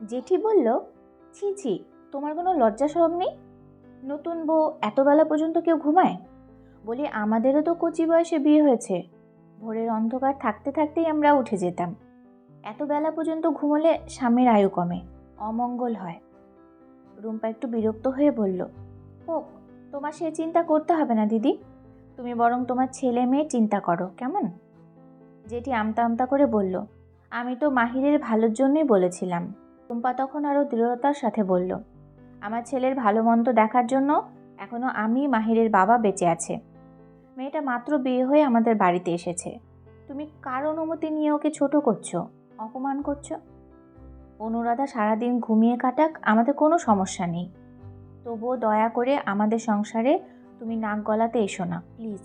জেঠি বলল, ছি ছি, তোমার কোনো লজ্জা সরম নেই? নতুন বউ এত বেলা পর্যন্ত কেউ ঘুমায়? বলি, আমাদেরও তো কচি বয়সে বিয়ে হয়েছে। ভোরের অন্ধকার থাকতে থাকতেই আমরা উঠে যেতাম। এত বেলা পর্যন্ত ঘুমোলে স্বামীর আয়ু কমে, অমঙ্গল হয়। রুম্পা একটু বিরক্ত হয়ে বলল, হোক, তোমার সে চিন্তা করতে হবে না দিদি। তুমি বরং তোমার ছেলে মেয়ে চিন্তা করো, কেমন? যেটি আমতা আমতা করে বলল, আমি তো মাহিরের ভালোর জন্যই বলেছিলাম। টুম্পা তখন আরও দৃঢ়তার সাথে বলল, আমার ছেলের ভালো মন্দ দেখার জন্য এখনও আমি মাহিরের বাবা বেঁচে আছে। মেয়েটা মাত্র বিয়ে হয়ে আমাদের বাড়িতে এসেছে। তুমি কার অনুমতি নিয়ে ওকে ছোট করছ? অপমান করছ? অনুরাধা সারাদিন ঘুমিয়ে কাটাক, আমাদের কোনো সমস্যা নেই। তবুও দয়া করে আমাদের সংসারে তুমি নাক গলাতে এসো না, প্লিজ।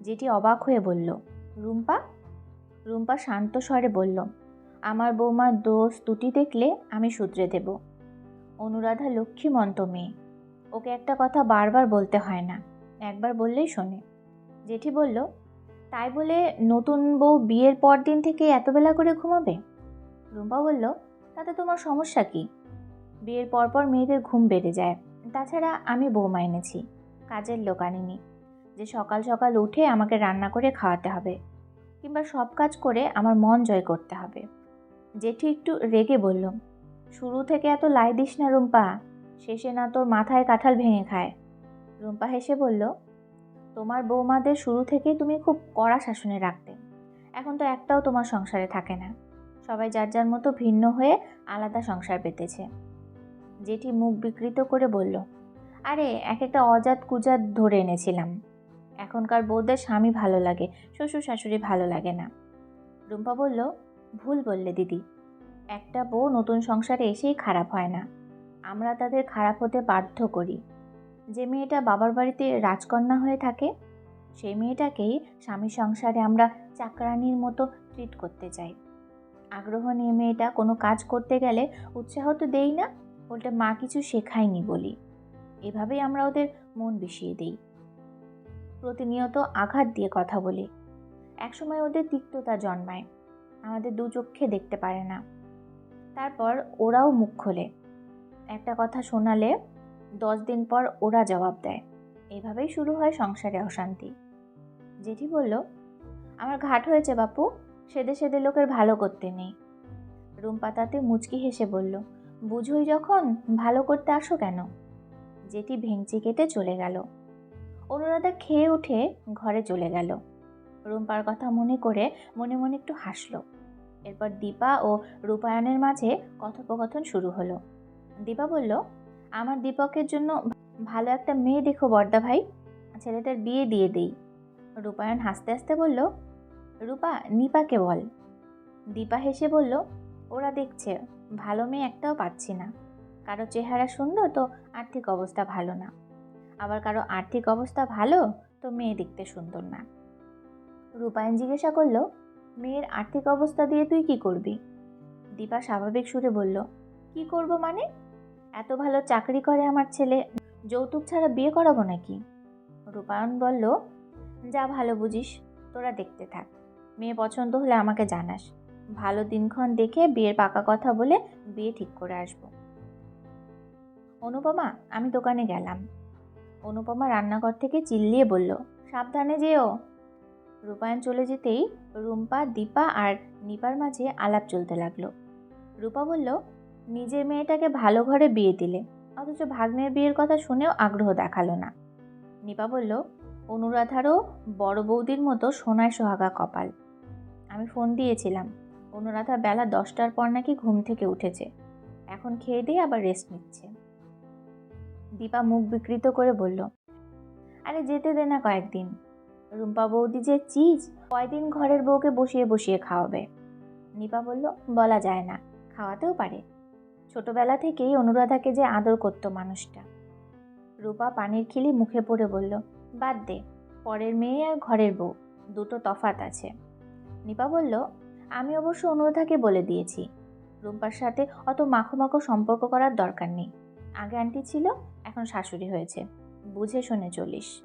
যেটি অবাক হয়ে বলল, রুম্পা? রুম্পা শান্ত স্বরে বলল আমার বৌমার দোষ ত্রুটি দেখলে আমি শুধরে দেব। অনুরাধা লক্ষ্মীমন্ত মেয়ে। ওকে একটা কথা বারবার বলতে হয় না। একবার বললেই শোনে। জেঠি বলল, তাই বলে নতুন বউ বিয়ের পর দিন থেকে এত বেলা করে ঘুমাবে? রুম্পা বলল, তাতে তোমার সমস্যা কি? বিয়ের পরপর মেয়েদের ঘুম বেড়ে যায়। তাছাড়া আমি বৌমা এনেছি, কাজের লোক আনিনি। যে সকাল সকাল উঠে আমাকে রান্না করে খাওয়াতে হবে কিংবা সব কাজ করে আমার মন জয় করতে হবে। জেঠি একটু রেগে বলল, শুরু থেকে এত লাই দিস না রুম্পা, শেষে না তোর মাথায় কাঁঠাল ভেঙে খায়। রুম্পা হেসে বলল, তোমার বৌমাদের শুরু থেকেই তুমি খুব কড়া শাসনে রাখতে, এখন তো একটাও তোমার সংসারে থাকে না। সবাই যার যার মতো ভিন্ন হয়ে আলাদা সংসার পেতেছে। জেঠি মুখ বিকৃত করে বলল, আরে, এক একটা অজাত কুজাত ধরে এনেছিলাম। এখনকার বউদের স্বামী ভালো লাগে, শ্বশুর শাশুড়ি ভালো লাগে না। রুম্পা বলল ভুল বললে দিদি। একটা বউ নতুন সংসারে এসেই খারাপ হয় না। আমরা তাদের খারাপ হতে বাধ্য করি। যে মেয়েটা বাবার বাড়িতে রাজকন্যা হয়ে থাকে, সেই মেয়েটাকেই স্বামী সংসারে আমরা চাকরানির মতো ট্রিট করতে চাই। আগ্রহ নিয়ে মেয়েটা কোনো কাজ করতে গেলে উৎসাহ তো দেই না, উল্টে মা কিছু শেখায়নি বলি। এভাবেই আমরা ওদের মন বিষিয়ে দিই। প্রতিনিয়ত আঘাত দিয়ে কথা বলি। একসময় ওদের তিক্ততা জন্মায়। আমাদের দু চক্ষে দেখতে পারে না। তারপর ওরাও মুখ খোলে। একটা কথা শোনালে দশ দিন পর ওরা জবাব দেয়। এভাবেই শুরু হয় সংসারে অশান্তি। জেঠি বলল, আমার ঘাট হয়েছে বাপু, সেদে সেদে লোকের ভালো করতে নেই। রুম্পা তাতে মুচকি হেসে বলল, বুঝোই যখন ভালো করতে আসো কেন? যেটি ভেঙচি কেটে চলে গেল। অনুরাধা খেয়ে উঠে ঘরে চলে গেল। রুম্পার কথা মনে করে মনে মনে একটু হাসল। এরপর দীপা ও রূপায়ণের মাঝে কথোপকথন শুরু হলো। দীপা বলল, আমার দীপকের জন্য ভালো একটা মেয়ে দেখো বর্দা ভাই। ছেলেটার বিয়ে দিয়ে দেই। রূপায়ণ হাসতে হাসতে বলল, রূপা, নিপাকে বল। দীপা হেসে বলল, ওরা দেখছে, ভালো মেয়ে একটাও পাচ্ছি না। কারও চেহারা সুন্দর তো আর্থিক অবস্থা ভালো না। আবার কারও আর্থিক অবস্থা ভালো তো মেয়ে দেখতে সুন্দর না। রূপায়ণ জিজ্ঞাসা করল, মেয়ের আর্থিক অবস্থা দিয়ে তুই কি করবি? দীপা স্বাভাবিক সুরে বলল, কি করব মানে? এত ভালো চাকরি করে আমার ছেলে, যৌতুক ছাড়া বিয়ে করাবো নাকি? রূপায়ণ বলল, যা ভালো বুঝিস, তোরা দেখতে থাক। মেয়ে পছন্দ হলে আমাকে জানাস। ভালো দিনক্ষণ দেখে বিয়ের পাকা কথা বলে বিয়ে ঠিক করে আসব। অনুপমা, আমি দোকানে গেলাম। অনুপমা রান্নাঘর থেকে চিল্লিয়ে বলল, সাবধানে যেও। রূপায়ণ চলে যেতেই রুম্পা, দীপা আর নিপার মাঝে আলাপ চলতে লাগল। রূপা বলল, নিজের মেয়েটাকে ভালো ঘরে বিয়ে দিলে। অথচ ভাগ্নের বিয়ের কথা শুনেও আগ্রহ দেখাল না। নিপা বলল, অনুরাধারও বড় বৌদির মতো সোনায় সোহাগা কপাল। আমি ফোন দিয়েছিলাম। অনুরাধা বেলা দশটার পর নাকি ঘুম থেকে উঠেছে। এখন খেয়ে দিয়ে আবার রেস্ট নিচ্ছে। দীপা মুখ বিকৃত করে বলল, আরে যেতে দে না কয়েকদিন। রুম্পা বৌদি যে চিজ, কয়দিন ঘরের বউকে বসিয়ে বসিয়ে খাওয়াবে? নিপা বলল, বলা যায় না, খাওয়াতেও পারে। ছোটবেলা থেকেই অনুরাধাকে যে আদর করতো মানুষটা। রূপা পানির খিলি মুখে পড়ে বলল, বাদ দে, পরের মেয়ে আর ঘরের বউ, দুটো তফাত আছে। নিপা বলল, আমি অবশ্য অনুরাধাকে বলে দিয়েছি। রুম্পার সাথে অত মাখো মাখো সম্পর্ক করার দরকার নেই। আগে আন্টি ছিল, এখন শাশুড়ি হয়েছে। বুঝে শুনে চলিস।